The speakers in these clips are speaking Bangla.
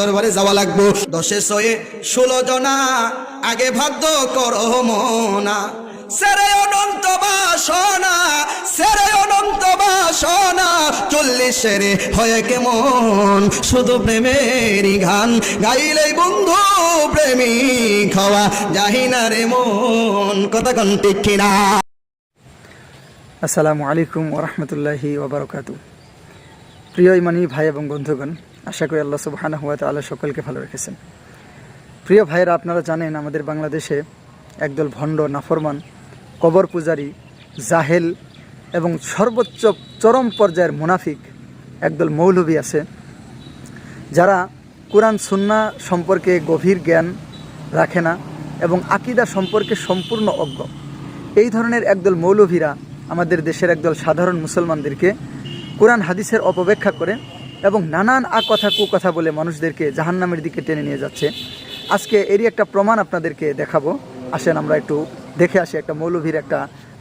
দরবারে লাগবো। ষোলো জনা, আগে কর মনা। অনন্ত বাসনা অনন্ত বাসনা, চল্লিশের হয়ে কেমন? শুধু প্রেমেরই গান গাইলেই বন্ধু প্রেমিক হওয়া যাহিনা রে মন। কথা কন কিনা? আসসালামু আলাইকুম ওরহমতুল্লাহি ওবরকাতু প্রিয় ইমানি ভাই এবং বন্ধুগণ, আশা করি আল্লাহ সুবহানাহু ওয়া তাআলা সকলকে ভালো রেখেছেন। প্রিয় ভাইয়েরা, আপনারা জানেন আমাদের বাংলাদেশে একদল ভণ্ড, নাফরমান, কবর পূজারী, জাহেল এবং সর্বোচ্চ চরম পর্যায়ের মুনাফিক একদল মৌলভী আছে, যারা কোরআন সুন্না সম্পর্কে গভীর জ্ঞান রাখে না এবং আকিদা সম্পর্কে সম্পূর্ণ অজ্ঞ। এই ধরনের একদল মৌলভীরা আমাদের দেশের একদল সাধারণ মুসলমানদেরকে কোরআন হাদিসের অপব্যাখ্যা করে এবং নানান আ কথা কুকথা বলে মানুষদেরকে জাহান্নামের দিকে টেনে নিয়ে যাচ্ছে। আজকে এরই একটা প্রমাণ আপনাদেরকে দেখাবো। আসেন, আমরা একটু দেখে আসি, একটা মৌলভীর একটা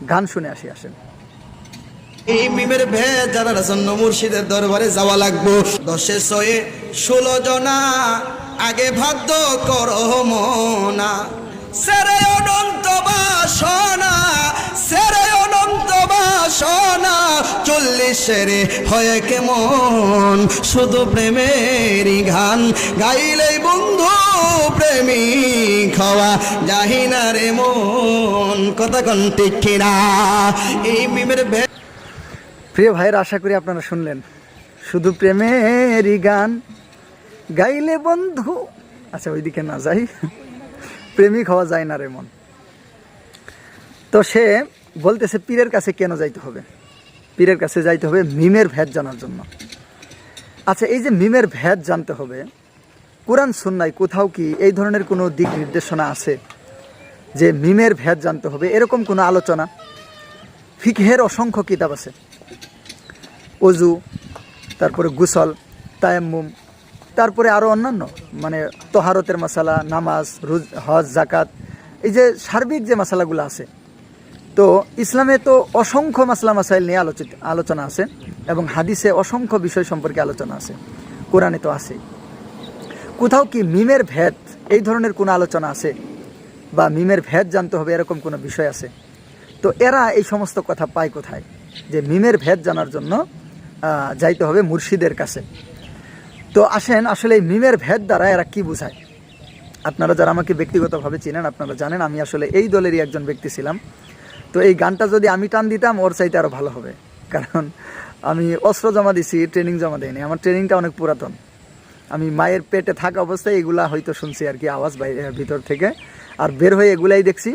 গান শুনে আসি, আসেন। এই মিমের ভেদ জন্য মুর্শিদের দরবারে যাওয়া লাগবো। দশে ছয়ে ষোলো জনা, আগে ভাদ্য কর মনা। সেরে অনন্ত বাসনা, সেরে বাসনা চল্লিশের হয়ে কেমন? শুধু প্রেমেরই গান গাইলে বন্ধু প্রেমিক হওয়া যাহিনা রে মন। কথা কন ঠিক এই মিমের প্রিয় ভাইয়ের, আশা করি আপনারা শুনলেন। শুধু প্রেমেরই গান, গাইলে বন্ধু আচ্ছা ওইদিকে না যাই। প্রেমিক হওয়া যায় না রে মন। তো সে বলতেছে, পীরের কাছে কেন যাইতে হবে? পীরের কাছে যাইতে হবে মিমের ভেদ জানার জন্য। আচ্ছা এই যে মিমের ভেদ জানতে হবে, কোরআন সুন্নায় কোথাও কি এই ধরনের কোনো দিক নির্দেশনা আছে যে মিমের ভেদ জানতে হবে? এরকম কোনো আলোচনা? ফিকহের অসংখ্য কিতাব আছে। অজু তারপরে গুসল, তায়াম্মুম, তারপরে আরও অন্যান্য মানে তহারতের মশালা, নামাজ, রুজ, হজ জাকাত এই যে সার্বিক যে মশালাগুলো আছে তো ইসলামে তো অসংখ্য মাসলা মাসাইল নিয়ে আলোচিত, আলোচনা আছে এবং হাদিসে অসংখ্য বিষয় সম্পর্কে আলোচনা আছে, কোরআনে তো আছে। কোথাও কি মিমের ভেদ, এই ধরনের কোনো আলোচনা আছে? বা মিমের ভেদ জানতে হবে এরকম কোনো বিষয় আছে? তো এরা এই সমস্ত কথা পায় কোথায়? যে মিমের ভেদ জানার জন্য যাইতে হবে মুর্শিদের কাছে। তো আসেন, আসলে এই মিমের ভেদ দ্বারা এরা কি বোঝায়? আপনারা যারা আমাকে ব্যক্তিগতভাবে চিনেন, আপনারা জানেন, আমি আসলে এই দলেরই একজন ব্যক্তি ছিলাম। তো এই গানটা যদি আমি টান দিতাম, ওর চাইতে আরও ভালো হবে। কারণ আমি অস্ত্র জমা দিছি ট্রেনিং জমা দেয়নি। আমার ট্রেনিংটা অনেক পুরাতন। আমি মায়ের পেটে থাকা অবস্থায় এগুলা হয়তো শুনছি আর কি, আওয়াজ বাইরে ভিতর থেকে। আর বের হয়ে এগুলাই দেখছি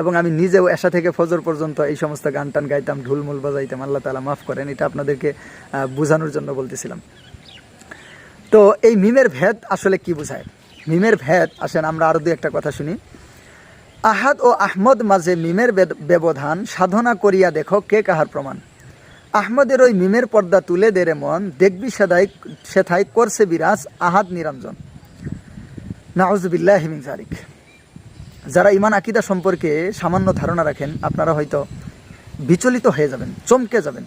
এবং আমি নিজেও এসা থেকে ফজর পর্যন্ত এই সমস্ত গান টান গাইতাম, ঢুলমুল বাজাইতাম, আল্লাহ তালা মাফ করেন, এটা আপনাদেরকে বোঝানোর জন্য বলতেছিলাম। তো এই মিমের ভেদ আসলে কি বোঝায়? মিমের ভেদ, আসেন আমরা আরও দু একটা কথা শুনি। আহাদ ও আহমদ মাঝে মিমের ব্যবধান সাধনা করিয়া দেখো কে কাহার প্রমাণ। আহমদের ওই মিমের পর্দা তুলে দেরে মন, দেখবি সেদাই সেথায় করছে বিরাজ আহাদ নিরঞ্জন। নাউজবিল্লাহ জারিক যারা ইমান আকিদা সম্পর্কে সামান্য ধারণা রাখেন, আপনারা হয়তো বিচলিত হয়ে যাবেন, চমকে যাবেন।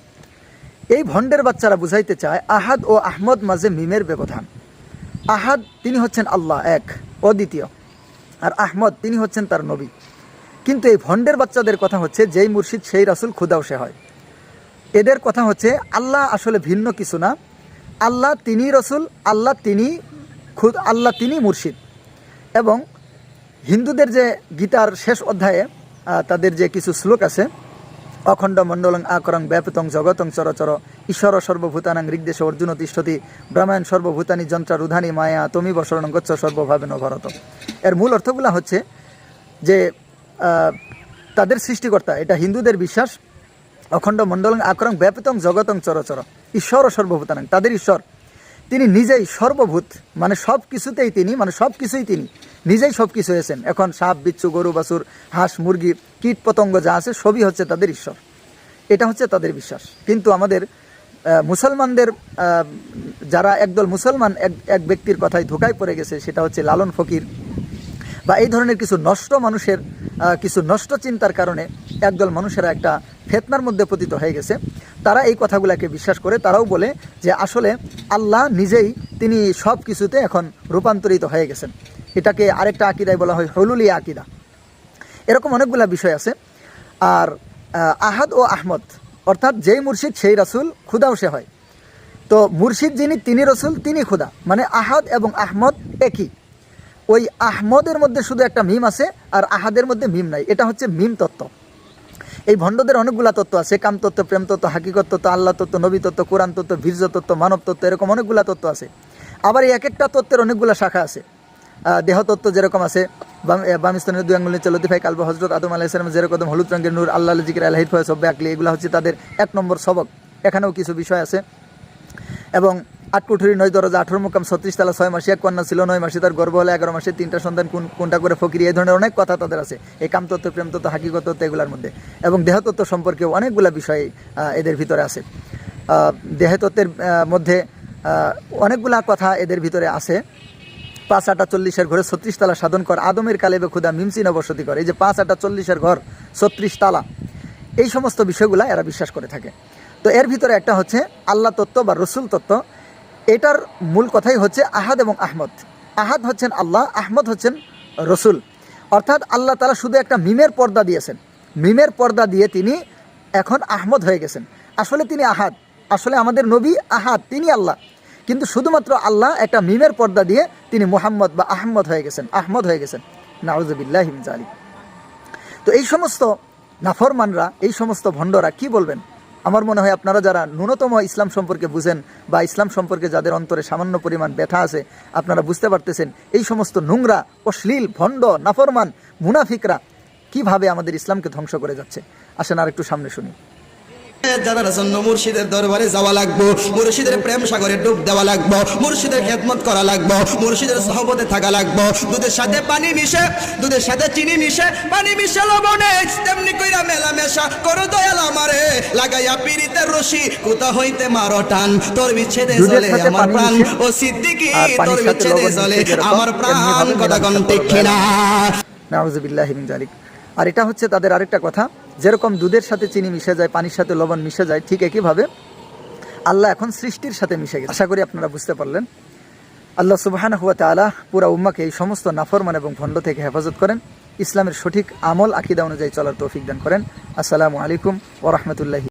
এই ভণ্ডের বাচ্চারা বুঝাইতে চায়, আহাদ ও আহমদ মাঝে মিমের ব্যবধান। আহাদ তিনি হচ্ছেন আল্লাহ এক, অদ্বিতীয়। আর আহমদ, তিনি হচ্ছেন তার নবী। কিন্তু এই ভণ্ডের বাচ্চাদের কথা হচ্ছে, যেই মুর্শিদ, সেই রাসুল, খুদাও সে হয়। এদের কথা হচ্ছে, আল্লাহ আসলে ভিন্ন কিছু না। আল্লাহ তিনি রসুল, আল্লাহ তিনি খুদ, আল্লাহ তিনি মুর্শিদ। এবং হিন্দুদের যে গীতার শেষ অধ্যায়ে তাদের যে কিছু শ্লোক আছে অখণ্ড মণ্ডলং আকরং ব্যাপতং জগতং চরচর। ঈশ্বর সর্বভূতানাং ঋগ্দেশ অর্জুন তিষ্ঠতি। ব্রাহ্মণ সর্বভূতানি যন্ত্র রুধানি মায়া তুমি বসরণ গচ্ছ সর্বভাবে ভরত এর মূল অর্থগুলো হচ্ছে যে তাদের সৃষ্টিকর্তা, এটা হিন্দুদের বিশ্বাস, অখণ্ড মণ্ডলং আকরং ব্যাপতং জগতং চরচর। ঈশ্বর সর্বভূতানাং, তাদের ঈশ্বর। তিনি নিজেই সর্বভূত। মানে সব কিছুতেই তিনি মানে সব কিছুই তিনি। নিজেই সব কিছু হয়েছেন। এখন সাপ, বিচ্ছু, গরু, বাছুর, হাঁস, মুরগি, কীট, পতঙ্গ যা আছে, সবই হচ্ছে তাদের ঈশ্বর। এটা হচ্ছে তাদের বিশ্বাস। কিন্তু আমাদের মুসলমানদের যারা একদল মুসলমান এক এক ব্যক্তির কথায় ধোকায় পড়ে গেছে, সেটা হচ্ছে লালন ফকির বা এই ধরনের কিছু নষ্ট মানুষের কিছু নষ্ট চিন্তার কারণে একদল মানুষেরা একটা ফেতনার মধ্যে পতিত হয়ে গেছে। তারা এই কথাগুলোকে বিশ্বাস করে, তারাও বলে যে আসলে আল্লাহ নিজেই তিনি সব কিছুতে এখন রূপান্তরিত হয়ে গেছেন। এটাকে আরেকটা আকিদায় বলা হয় হলুলি আকিদা। এরকম অনেকগুলা বিষয় আছে। আর আহাদ ও আহমদ, অর্থাৎ যেই মুর্শিদ সেই রাসুল খুদাও সে হয়। তো মুর্শিদ যিনি, তিনি রসুল, তিনি খুদা। মানে আহাদ এবং আহমদ একই। ওই আহমদের মধ্যে শুধু একটা মিম আছে, আর আহাদের মধ্যে মিম নাই। এটা হচ্ছে মিম তত্ত্ব। এই ভণ্ডদের অনেকগুলা তত্ত্ব আছে। কাম তত্ত্ব, প্রেম তত্ত্ব, হাকিকত তত্ত্ব, আল্লাহ তত্ত্ব, নবী তত্ত্ব, কোরআন তত্ত্ব বীর্য তত্ত্ব, মানব তত্ত্ব, এরকম অনেকগুলা তত্ত্ব আছে। আবার এই এক একটা তত্ত্বের অনেকগুলা শাখা আছে। দেহতত্ত্ব যেরকম আছে বামিস্তানের দুই আঙ্গুল নিচে লতিফাই কালবা হজরত আদম আলাইসালাম যেরকম হলুদ রঙের নূর, আল্লাহ জিকির আলহিদ ফয় সব্বে আকলি এগুলো হচ্ছে তাদের এক নম্বর সবক। এখানেও কিছু বিষয় আছে। এবং আটকুঠুরি নয় দরজা, আঠারো মুকাম ছত্রিশ তালা ছয় মাসে এক কন্যা ছিল নয় মাসে, তার গর্ভ হলে এগারো মাসে তিনটা সন্তান কোন কোনটা করে ফকিরি, এই ধরনের অনেক কথা তাদের আছে। এই কামতত্ত্ব প্রেমতত্ত্ব হাকিগত তত্ত্ব এগুলোর মধ্যে। এবং দেহতত্ত্ব সম্পর্কেও অনেকগুলা বিষয় এদের ভিতরে আছে। দেহতত্ত্বের মধ্যে অনেকগুলা কথা এদের ভিতরে আছে। পাঁচ আটা চল্লিশের ঘরে ছত্রিশ তালা সাধন কর, আদমের কালেবে খুদা মিমসিন বসতি করে। এই যে পাঁচ আটা চল্লিশের ঘর, ছত্রিশ তালা, এই সমস্ত বিষয়গুলা এরা বিশ্বাস করে থাকে। তো এর ভিতরে একটা হচ্ছে আল্লাহ তত্ত্ব বা রসুল তত্ত্ব। এটার মূল কথাই হচ্ছে আহাদ এবং আহমদ। আহাদ হচ্ছেন আল্লাহ, আহমদ হচ্ছেন রসুল। অর্থাৎ আল্লাহ তালা শুধু একটা মিমের পর্দা দিয়েছেন। মিমের পর্দা দিয়ে তিনি এখন আহমদ হয়ে গেছেন। আসলে তিনি আহাদ। আসলে আমাদের নবী আহাদ, তিনি আল্লাহ। কিন্তু শুধুমাত্র আল্লাহ একটা মিমের পর্দা দিয়ে তিনি মোহাম্মদ বা আহমদ হয়ে গেছেন, আহমদ হয়ে গেছেন। নাউজবিল্লাহ জালি তো এই সমস্ত নাফরমানরা, এই সমস্ত ভণ্ডরা কি বলবেন? আমার মনে হয় আপনারা যারা ন্যূনতম ইসলাম সম্পর্কে বুঝেন বা ইসলাম সম্পর্কে যাদের অন্তরে সামান্য পরিমাণ ব্যথা আছে, আপনারা বুঝতে পারতেছেন এই সমস্ত নোংরা, অশ্লীল, ভণ্ড, নাফরমান, মুনাফিকরা কীভাবে আমাদের ইসলামকে ধ্বংস করে যাচ্ছে। আসেন আর একটু সামনে শুনি। যারা জন্য মুর্শিদের দরবারে যাওয়া লাগবো। মুর্শিদের প্রেম সাগরে ডুব দেওয়া লাগবো। মুর্শিদের খেদমত করা লাগবো। মুর্শিদের সহবতে থাকা লাগবো। দুধের সাথে পানি মিশে দুধের সাথে চিনি মিশে পানি মিশে লবণে তেমনি কইরা মেলা করো দয়াল আমারে। লাগাইয়া পিরিতের রশি কোথা হইতে মারো টান। তোর বিচ্ছেদে চলে আমার প্রাণ। ও সিদ্দিকি তোর বিচ্ছেদে চলে আমার প্রাণ কথা কোন। ঠিক মিন জালিক আর এটা হচ্ছে তাদের আরেকটা কথা, যেরকম দুধের সাথে চিনি মিশে যায়, পানির সাথে লবণ মিশে যায়, ঠিক একইভাবে আল্লাহ এখন সৃষ্টির সাথে মিশে গেছে। আশা করি আপনারা বুঝতে পারলেন। আল্লাহ সুবাহান হুয়া তালা পুরা উম্মাকে এই সমস্ত নাফরমান এবং ভণ্ড থেকে হেফাজত করেন। ইসলামের সঠিক আমল, আকিদা অনুযায়ী চলার তৌফিক দান করেন। আসসালামু আলাইকুম ওরহমতুল্লাহি